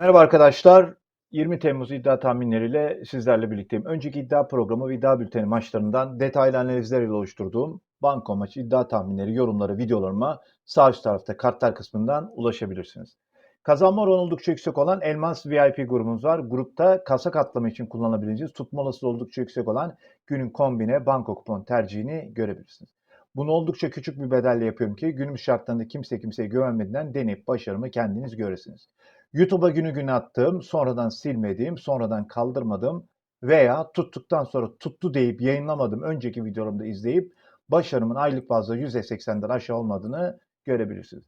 Merhaba arkadaşlar. 20 Temmuz iddia tahminleriyle sizlerle birlikteyim. Önceki iddia programı ve iddia bülteni maçlarından detaylı analizler ile oluşturduğum banko maçı iddia tahminleri, yorumları, videolarıma sağ üst tarafta kartlar kısmından ulaşabilirsiniz. Kazanma oranı oldukça yüksek olan Elmas VIP grubumuz var. Grupta kasa katlama için kullanabileceğiniz tutma olasılığı oldukça yüksek olan günün kombine banko kupon tercihini görebilirsiniz. Bunu oldukça küçük bir bedelle yapıyorum ki günümüz şartlarında kimse kimseye güvenmeden deneyip başarımı kendiniz göresiniz. YouTube'a günü günü attığım, sonradan silmediğim, sonradan kaldırmadığım veya tuttuktan sonra tuttu deyip yayınlamadığım önceki videolarımda izleyip başarımın aylık bazda %80'den aşağı olmadığını görebilirsiniz.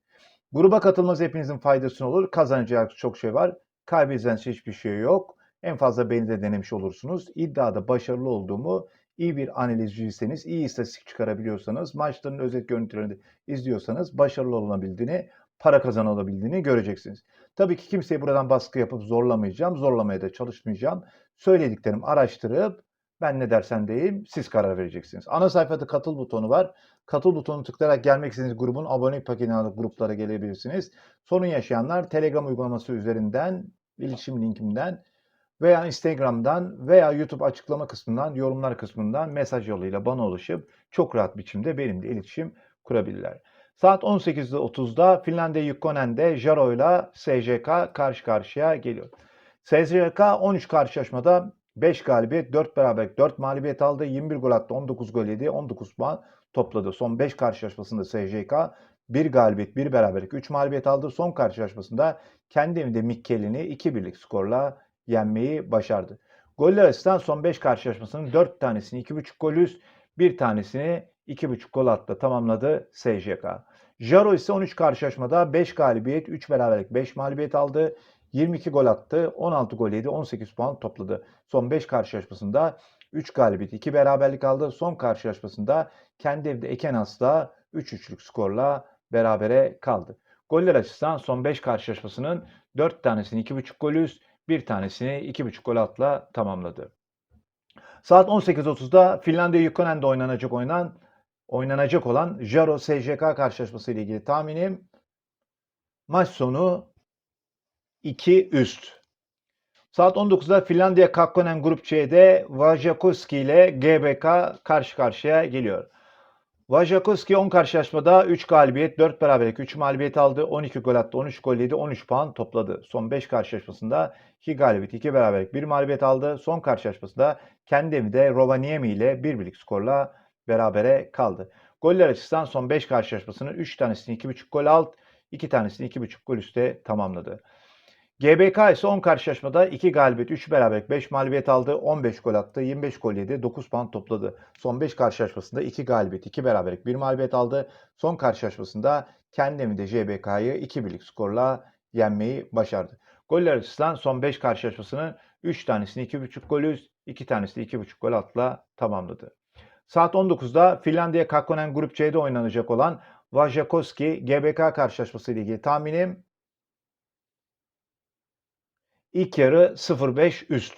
Gruba katılmanız hepinizin faydasına olur. Kazanacağınız çok şey var. Kaybedeceğiniz hiçbir şey yok. En fazla beni de denemiş olursunuz. İddiada başarılı olduğumu iyi bir analizciyseniz, iyi istatistik çıkarabiliyorsanız, maçların özet görüntülerini izliyorsanız başarılı olabildiğini, para kazanabildiğini göreceksiniz. Tabii ki kimseyi buradan baskı yapıp zorlamayacağım. Zorlamaya da çalışmayacağım. Söylediklerimi araştırıp ben ne dersem deyim siz karar vereceksiniz. Ana sayfada katıl butonu var. Katıl butonunu tıklayarak gelmek istediğiniz grubun abonelik paketini alıp gruplara gelebilirsiniz. Sorun yaşayanlar Telegram uygulaması üzerinden, iletişim linkinden veya Instagram'dan veya YouTube açıklama kısmından, yorumlar kısmından mesaj yoluyla bana ulaşıp çok rahat biçimde benimle iletişim kurabilirler. Saat 18.30'da Finlandiya Yukkonen'de Jaro ile SJK karşı karşıya geliyor. SJK 13 karşılaşmada 5 galibiyet, 4 beraberlik, 4 mağlubiyet aldı. 21 gol attı, 19 gol yedi, 19 puan topladı. Son 5 karşılaşmasında SJK 1 galibiyet, 1 beraberlik, 3 mağlubiyet aldı. Son karşılaşmasında kendi evinde Mikkeli'ni 2 birlik skorla yenmeyi başardı. Goller açısından son 5 karşılaşmasının 4 tanesini 2.5 gol üst, bir tanesini 2.5 gol attı tamamladı SJK. Jaro ise 13 karşılaşmada 5 galibiyet, 3 beraberlik, 5 mağlubiyet aldı. 22 gol attı, 16 gol yedi, 18 puan topladı. Son 5 karşılaşmasında 3 galibiyet, 2 beraberlik aldı. Son karşılaşmasında kendi evde Ekenas'la 3-3'lük skorla berabere kaldı. Goller açısından son 5 karşılaşmasının 4 tanesini 2.5 gol üst, bir tanesini 2.5 gol atla tamamladı. Saat 18.30'da Finlandiya Yukkonen'de oynanacak oynan oynanacak olan Jaro SJK karşılaşması ile ilgili tahminim maç sonu 2 üst. Saat 19'da Finlandiya Kakkonen Grup C'de Vajakoski ile GBK karşı karşıya geliyor. Vajakoski 10 karşılaşmada 3 galibiyet, 4 beraberlik, 3 mağlubiyet aldı. 12 gol attı, 13 gol yedi, 13 puan topladı. Son 5 karşılaşmasında 2 galibiyet, 2 beraberlik, 1 mağlubiyet aldı. Son karşılaşmasında kendi evinde Rovaniemi ile 1 birlik skorla berabere kaldı. Goller açısından son 5 karşılaşmasının 3 tanesini 2.5 gol alt, 2 tanesini 2.5 gol üstte tamamladı. GBK ise 10 karşılaşmada 2 galibiyet, 3 beraberlik, 5 mağlubiyet aldı, 15 gol attı, 25 gol yedi, 9 puan topladı. Son 5 karşılaşmasında 2 galibiyet, 2 beraberlik, 1 mağlubiyet aldı. Son karşılaşmasında kendi evinde JBK'yı 2 birlik skorla yenmeyi başardı. Goller açısından son 5 karşılaşmasının 3 tanesini 2.5 gol üst, 2 tanesini 2.5 gol atla tamamladı. Saat 19'da Finlandiya Kakkonen Grup C'de oynanacak olan Vajakoski GBK karşılaşması ile ilgili tahminim İlk yarı 0-5 üst.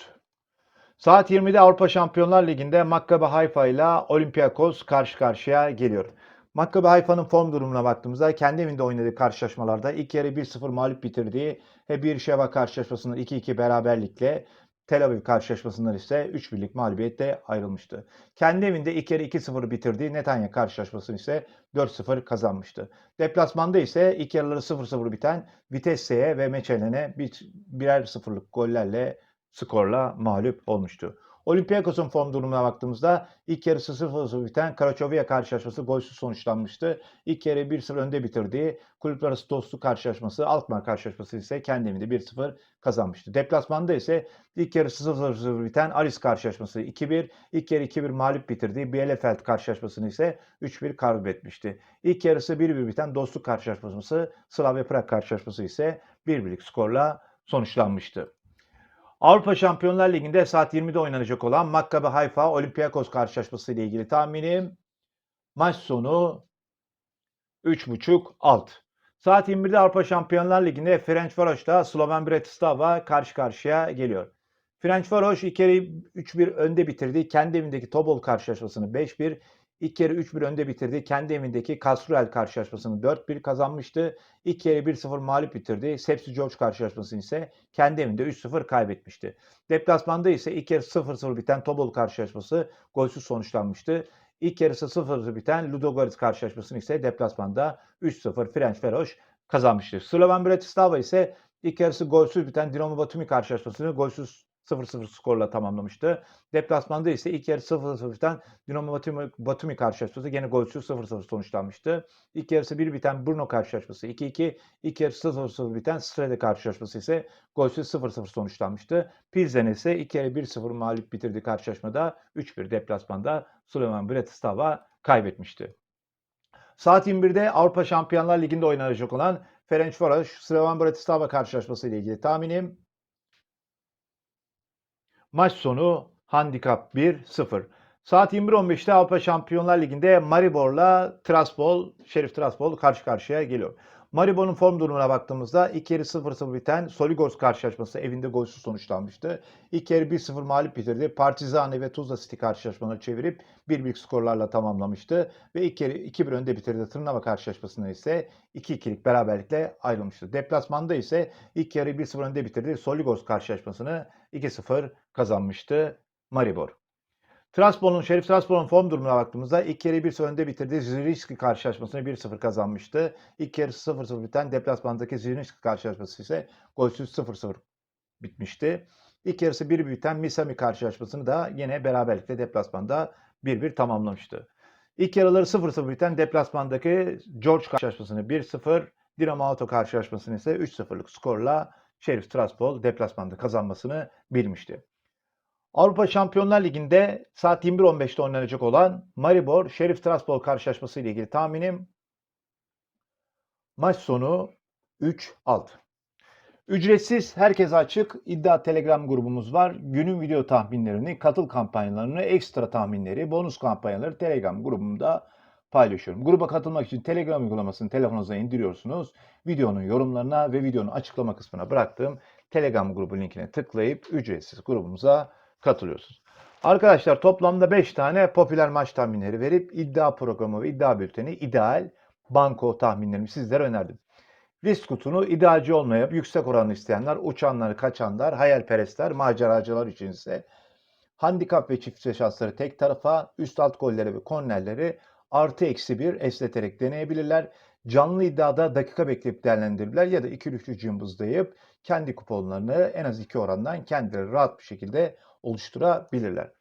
Saat 20'de Avrupa Şampiyonlar Ligi'nde Maccabi Haifa ile Olympiakos karşı karşıya geliyor. Maccabi Haifa'nın form durumuna baktığımızda kendi evinde oynadığı karşılaşmalarda ilk yarı 1-0 mağlup bitirdiği ve bir Şeva karşılaşmasında 2-2 beraberlikle Tel Aviv karşılaşmasından ise 3 birlik mağlubiyetle ayrılmıştı. Kendi evinde ilk yarı 2-0 bitirdiği Netanya karşılaşmasını ise 4-0 kazanmıştı. Deplasmanda ise ilk yarıları 0-0 biten Vitesse'ye ve Meçelen'e bir, birer sıfırlık gollerle skorla mağlup olmuştu. Olympiakos'un form durumuna baktığımızda ilk yarısı 0-0 biten Karachovya karşılaşması golsüz sonuçlanmıştı. İlk yarı 1-0 önde bitirdiği kulüpler arası dostluk karşılaşması Alkmaar karşılaşması ise kendi evinde 1-0 kazanmıştı. Deplasmanda ise ilk yarı 0-0 biten Aris karşılaşması 2-1, ilk yarı 2-1 mağlup bitirdiği Bielefeld karşılaşmasını ise 3-1 kaybetmişti. İlk yarısı 1-1 biten dostluk karşılaşması Slavia Prag karşılaşması ise 1-1'lik skorla sonuçlanmıştı. Avrupa Şampiyonlar Ligi'nde saat 20'de oynanacak olan Maccabi Haifa Olympiakos karşılaşması ile ilgili tahminim maç sonu 3.5 alt. Saat 21'de Avrupa Şampiyonlar Ligi'nde Ferencvaros'ta Sloven Bratislava karşı karşıya geliyor. Ferencvaros ilk kere 3-1 önde bitirdi. Kendi evindeki Tobol karşılaşmasını 5-1, İlk kere 3-1 önde bitirdi. Kendi evindeki Casruel karşılaşmasını 4-1 kazanmıştı. İlk kere 1-0 mağlup bitirdi. Sepsi George karşılaşmasını ise kendi evinde 3-0 kaybetmişti. Deplasmanda ise ilk yarı 0-0 biten Tobol karşılaşması golsüz sonuçlanmıştı. İlk yarısı 0-0 biten Ludogorets karşılaşmasını ise deplasmanda 3-0 French Feroş kazanmıştı. Slovan Bratislava ise ilk yarısı golsüz biten Dinamo Batumi karşılaşmasını golsüz 0-0 skorla tamamlamıştı. Deplasmanda ise ilk yarı 0-0 biten Dinamo Batumi, Batumi karşılaşması gene golsüz 0-0 sonuçlanmıştı. İlk yarısı 1 biten Brno karşılaşması 2-2, ilk yarısı 0-0 biten Strede karşılaşması ise golsüz 0-0 sonuçlanmıştı. Pilsen ise ilk yarı 1-0 mağlup bitirdiği karşılaşmada 3-1 deplasmanda Slovan Bratislava kaybetmişti. Saat 21'de Avrupa Şampiyonlar Ligi'nde oynanacak olan Ferencvaros Slovan Bratislava karşılaşması ile ilgili tahminim Maç sonu handikap 1-0. Saat 21.15'te Avrupa Şampiyonlar Ligi'nde Maribor'la Traspol, Şerif Traspol karşı karşıya geliyor. Maribor'un form durumuna baktığımızda ilk yarı 0-0 biten Soligorsk karşılaşması evinde golsüz sonuçlanmıştı. İlk yarı 1-0 mağlup bitirdi. Partizani ve Tuzla City karşılaşmaları çevirip 1-1 skorlarla tamamlamıştı. Ve ilk yarı 2-1 önde bitirdi. Tırnava karşılaşmasında ise 2-2'lik beraberlikle ayrılmıştı. Deplasmanda ise ilk yarı 1-0 önde bitirdi. Soligorsk karşılaşmasını 2-0 kazanmıştı Maribor. Trabzon'un Şerif Trabzon'un form durumuna baktığımızda ilk yarı 1-0 önde bitirdi. Zrinski karşılaşmasını 1-0 kazanmıştı. İlk yarı 0-0 biten deplasmandaki Zrinski karşılaşması ise golsüz 0-0 bitmişti. İlk yarısı 1 biten Misami karşılaşmasını da yine beraberlikle deplasmanda 1-1 tamamlamıştı. İlk yarıları 0-0 biten deplasmandaki George karşılaşmasını 1-0, Dinamo Auto karşılaşmasını ise 3-0'lık skorla Şerif Tiraspol deplasmanda kazanmasını bilmişti. Avrupa Şampiyonlar Ligi'nde saat 21.15'te oynanacak olan Maribor Şerif Tiraspol karşılaşması ile ilgili tahminim maç sonu 3-6. Ücretsiz, herkese açık iddia Telegram grubumuz var. Günün video tahminlerini, katıl kampanyalarını, ekstra tahminleri, bonus kampanyaları Telegram grubumda paylaşıyorum. Gruba katılmak için Telegram uygulamasını telefonunuza indiriyorsunuz. Videonun yorumlarına ve videonun açıklama kısmına bıraktığım Telegram grubu linkine tıklayıp ücretsiz grubumuza katılıyorsunuz. Arkadaşlar toplamda 5 tane popüler maç tahminleri verip iddia programı ve iddia bülteni ideal banko tahminlerimi sizlere önerdim. Risk kutunu idealci olmayıp yüksek oranı isteyenler, uçanlar, kaçanlar, hayalperestler, maceracılar için ise handikap ve çift şansları tek tarafa, üst alt golleri ve kornerleri artı eksi bir esneterek deneyebilirler. Canlı iddiada dakika bekleyip değerlendirirler ya da iki üçlü cımbızlayıp kendi kuponlarını en az iki orandan kendileri rahat bir şekilde oluşturabilirler.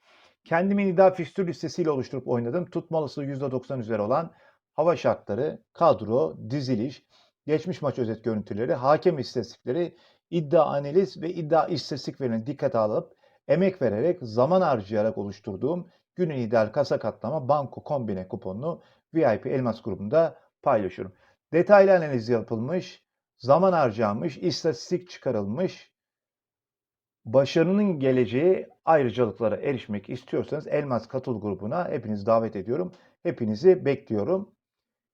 Kendimin iddia fikstür listesiyle oluşturup oynadım. Tutma olasılığı %90 üzeri olan hava şartları, kadro, diziliş, geçmiş maç özet görüntüleri, hakem istatistikleri, iddia analiz ve iddia istatistik verilerini dikkate alıp emek vererek, zaman harcayarak oluşturduğum günün ideal kasa katlama banko kombine kuponunu VIP Elmas grubunda paylaşıyorum. Detaylı analiz yapılmış, zaman harcanmış, istatistik çıkarılmış, başarının geleceği ayrıcalıklara erişmek istiyorsanız Elmas Katıl grubuna hepinizi davet ediyorum. Hepinizi bekliyorum.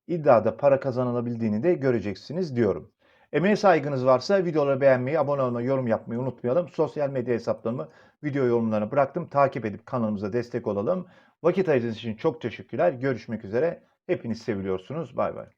İddiada para kazanılabildiğini de göreceksiniz diyorum. Emeğe saygınız varsa videoları beğenmeyi, abone olmayı, yorum yapmayı unutmayalım. Sosyal medya hesaplarımı video yorumlarına bıraktım. Takip edip kanalımıza destek olalım. Vakit ayırdığınız için çok teşekkürler. Görüşmek üzere. Hepiniz seviliyorsunuz. Bay bay.